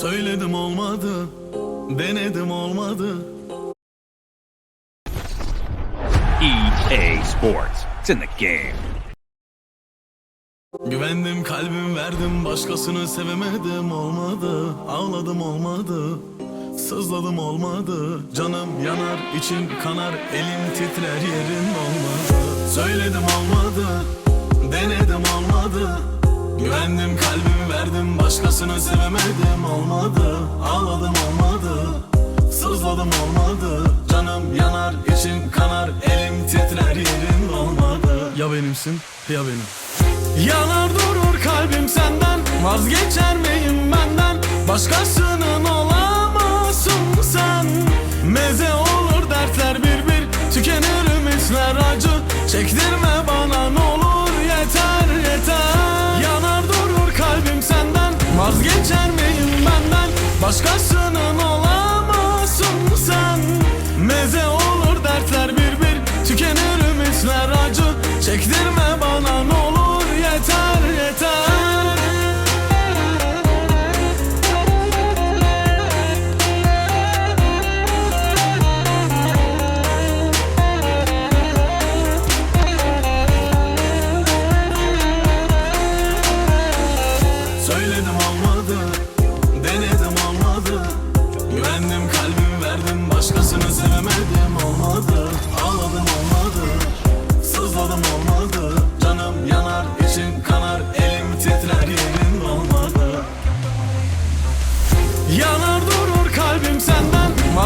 Söyledim olmadı Denedim olmadı. EA Sports. It's in the game. Güvendim kalbim verdim başkasını sevemedim olmadı. Ağladım olmadı. Sızladım olmadı. Canım yanar içim kanar elim titrer yerin olmadı. Söyledim olmadı Denedim olmadı Güvendim kalbimi verdim başkasını sevemedim olmadı. Ağladım olmadı. Sızladım olmadı. Canım yanar içim kanar elim titrer yerin olmadı. Ya benimsin ya benim. Yanar durur kalbim senden Vazgeçer miyim benden? Başkasının olamazsın sen. Meze olur dertler bir bir Tükenir ümitler acı. Çektirme benden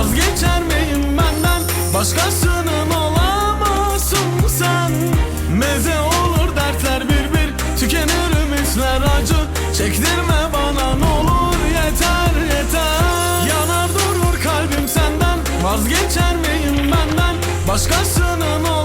Vazgeçer miyim benden? Başkasının olamazsın sen? Meze olur dertler bir bir Tükenir ümitler acı. Çektirme bana ne olur yeter yeter. Yanar durur kalbim senden. Vazgeçer miyim benden? Başkasının olamazsın